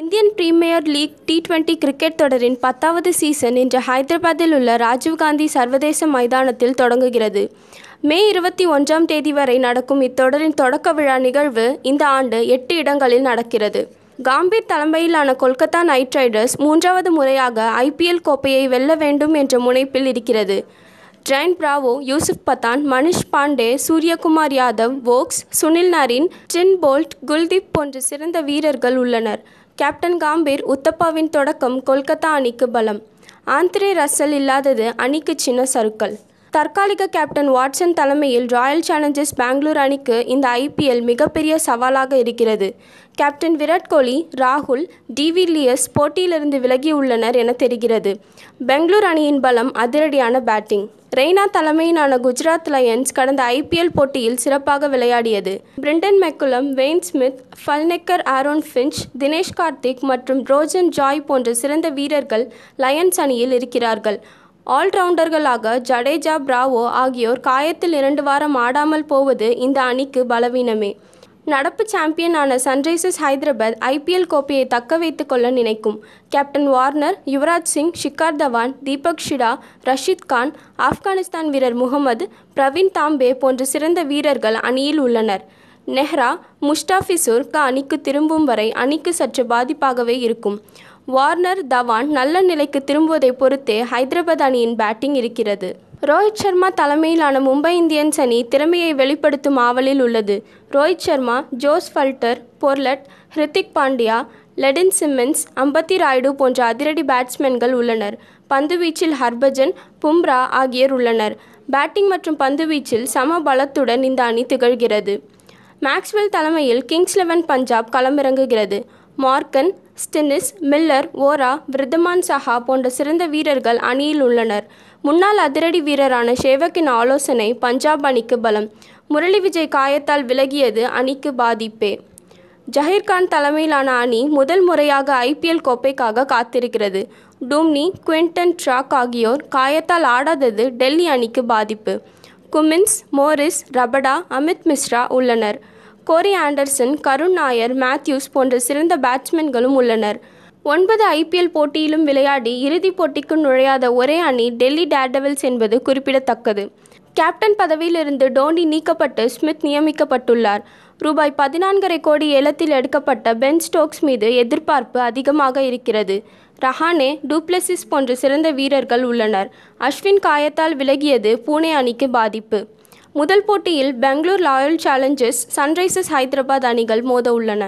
Indian Premier League T twenty cricket தொடரின் பத்தாவது season இன்று ஹைதராபாத்தில் உள்ள ராஜீவ்காந்தி சர்வதேச மைதானத்தில் தொடங்குகிறது. மே இருபத்தி ஒன்றாம் தேதி வரை நடக்கும் இத்தொடரின் தொடக்க விழா நிகழ்வு இந்த ஆண்டு எட்டு இடங்களில் நடக்கிறது. காம்பீர் தலைமையிலான கொல்கத்தா நைட் ரைடர்ஸ் மூன்றாவது முறையாக ஐபிஎல் கோப்பையை வெல்ல வேண்டும் என்ற முனைப்பில் இருக்கிறது. Drain Bravo Yusuf Pathan Manish Pandey Suryakumar Yadav Woakes Sunil Narine Trent Boult Kuldeep போன்ற சிறந்த வீரர்கள் உள்ளனர். கேப்டன் காம்பீர் உத்தப்பாவின் தொடக்கம் கொல்கத்தா அணிக்கு பலம். ஆந்திரே ரசல் இல்லாதது அணிக்கு சின்ன சறுக்கல் தற்காலிக கேப்டன் வாட்சன் தலைமையில் ராயல் சேலஞ்சர்ஸ் பெங்களூர் அணிக்கு இந்த ஐபிஎல் மிகப்பெரிய சவாலாக இருக்கிறது. கேப்டன் விராட் கோலி ராகுல் டிவிலியர்ஸ் போட்டியிலிருந்து விலகியுள்ளனர் என தெரிகிறது. பெங்களூர் அணியின் பலம் அதிரடியான பேட்டிங். ரெய்னா தலைமையிலான குஜராத் லயன்ஸ் கடந்த ஐபிஎல் போட்டியில் சிறப்பாக விளையாடியது. Brendon McCullum Dwayne Smith Faulkner Aaron Finch Dinesh Karthik மற்றும் ரோஜன் ஜாய் போன்ற சிறந்த வீரர்கள் லயன்ஸ் அணியில் இருக்கிறார்கள். ஆல்ரவுண்டர்களாக ஜடேஜா பிராவோ ஆகியோர் காயத்தில் இரண்டு வாரம் ஆடாமல் போவது இந்த அணிக்கு பலவீனமே. நடப்பு சாம்பியனான சன்ரைசர்ஸ் ஹைதராபாத் ஐபிஎல் கோப்பையை தக்க வைத்துக் கொள்ள நினைக்கும் கேப்டன் வார்னர் யுவராஜ் சிங் ஷிகார் தவான் தீபக் ஷிடா ரஷீத் கான் ஆப்கானிஸ்தான் வீரர் முகமது பிரவீன் தாம்பே போன்ற சிறந்த வீரர்கள் அணியில் உள்ளனர். நெஹ்ரா முஸ்டாஃபிசூர் அணிக்கு திரும்பும் வரை அணிக்கு சற்று பாதிப்பாகவே இருக்கும். வார்னர் தவான் நல்ல நிலைக்கு திரும்புவதை பொறுத்தே ஹைதராபாத் அணியின் பேட்டிங் இருக்கிறது. ரோஹித் சர்மா தலைமையிலான மும்பை இந்தியன்ஸ் அணி திறமையை வெளிப்படுத்தும் ஆவலில் உள்ளது. Rohit Sharma Jos Buttler Pollard Hardik Pandya Lendl Simmons Ambati Rayudu போன்ற அதிரடி பேட்ஸ்மேன்கள் உள்ளனர். பந்துவீச்சில் ஹர்பஜன் பும்ரா ஆகியோர் உள்ளனர். பேட்டிங் மற்றும் பந்துவீச்சில் சம பலத்துடன் இந்த அணி திகழ்கிறது. மேக்ஸ்வெல் தலைமையில் கிங்ஸ் லெவன் பஞ்சாப் களமிறங்குகிறது. மார்க்கன் ஸ்டின்னிஸ் மில்லர் ஓரா விருதமான் சஹா போன்ற சிறந்த வீரர்கள் அணியில் உள்ளனர். முன்னாள் அதிரடி வீரரான ஷேவக்கின் ஆலோசனை பஞ்சாப் அணிக்கு பலம். முரளி விஜய் காயத்தால் விலகியது அணிக்கு பாதிப்பே. ஜஹீர்கான் தலைமையிலான அணி முதல் முறையாக ஐபிஎல் கோப்பைக்காக காத்திருக்கிறது. டூம்னி குவிண்டன் ட்ராக் ஆகியோர் காயத்தால் ஆடாதது டெல்லி அணிக்கு பாதிப்பு. Cummins Morris Rabada Amit Mishra உள்ளனர். கோரி ஆண்டர்சன் கருண் நாயர் மேத்யூஸ் போன்ற சிறந்த பேட்ஸ்மேன்களும் உள்ளனர். ஒன்பது ஐபிஎல் போட்டியிலும் விளையாடி இறுதிப் போட்டிக்கு நுழையாத ஒரே அணி டெல்லி டேர்டெவில்ஸ் என்பது குறிப்பிடத்தக்கது. கேப்டன் பதவியிலிருந்து டோனி நீக்கப்பட்டு ஸ்மித் நியமிக்கப்பட்டுள்ளார். ரூபாய் பதினான்கரை கோடி ஏலத்தில் எடுக்கப்பட்ட பென் ஸ்டோக்ஸ் மீது எதிர்பார்ப்பு அதிகமாக இருக்கிறது. ரஹானே டூப்ளசிஸ் போன்ற சிறந்த வீரர்கள் உள்ளனர். அஸ்வின் காயத்தால் விலகியது பூனே அணிக்கு பாதிப்பு. முதல் போட்டியில் Bangalore Royal Challengers Sunrisers Hyderabad அணிகள் மோத உள்ளன.